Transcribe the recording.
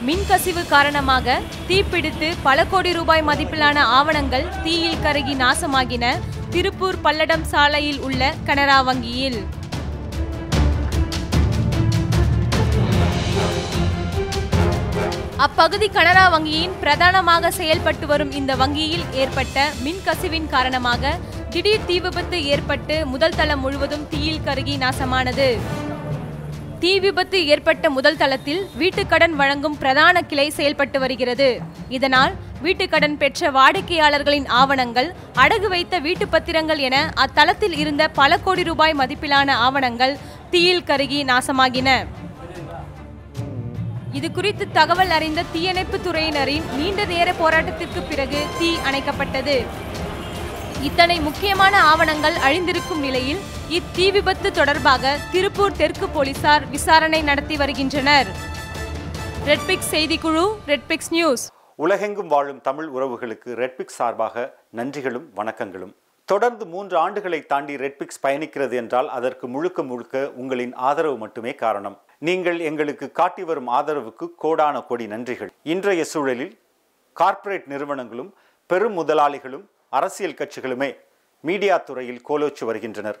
மின்கசிவு காரணமாக தீப்பிடித்து பல கோடி ரூபாய் மதிப்பிலான ஆவணங்கள் தீயில் கருகி நாசமாகின. திருப்பூர் பல்லடம் சாலையில் உள்ள கனரா வங்கியில் அப்பகுதி கனரா வங்கியின் பிரதானமாக செயல்பட்டு வரும் இந்த வங்கியில் ஏற்பட்ட மின்கசிவின் காரணமாக திடீர் தீ விபத்து ஏற்பட்டு முதல் தளம் முழுவதும் தீயில் கருகி நாசமானது. தீ விபத்து ஏற்பட்ட முதல் தளத்தில் வீட்டுக்கடன் வழங்கும் பிரதான கிளை செயல்பட்டு வருகிறது. இதனால் வீட்டுக்கடன் பெற்ற வாடிக்கையாளர்களின் ஆவணங்கள் அடகு வைத்த வீட்டு பத்திரங்கள் என அத்தளத்தில் இருந்த பல கோடி ரூபாய் மதிப்பிலான ஆவணங்கள் தீயில் கருகி நாசமாகின. இது குறித்து தகவல் அறிந்த தீயணைப்பு துறையினரின் நீண்ட நேர போராட்டத்திற்கு பிறகு தீ அணைக்கப்பட்டது. இத்தனை முக்கியமான ஆவணங்கள் அழிந்திருக்கும் நிலையில் இத்தீ விபத்து தொடர்பாக திருப்பூர் தெற்கு போலீசார் விசாரணை நடத்தி வருகின்றனர். ரெட்பிக்ஸ் செய்திக்குழு ரெட்பிக்ஸ் நியூஸ் உலகெங்கும் வாழும் தமிழ் உறவுகளுக்கு ரெட்பிக்ஸ் சார்பாக நன்றிகளும் வணக்கங்களும். தொடர்ந்து மூன்று ஆண்டுகளை தாண்டி ரெட்பிக்ஸ் பயணிக்கிறது என்றால் அதற்கு முழுக்க முழுக்க உங்களின் ஆதரவு மட்டுமே காரணம். நீங்கள் எங்களுக்கு காட்டி வரும் ஆதரவுக்கு கோடான கோடி நன்றிகள். இன்றைய சூழலில் கார்ப்பரேட் நிறுவனங்களும் பெரும் முதலாளிகளும் அரசியல் கட்சிகளுமே மீடியா துறையில் கோலோச்சு வருகின்றனர்.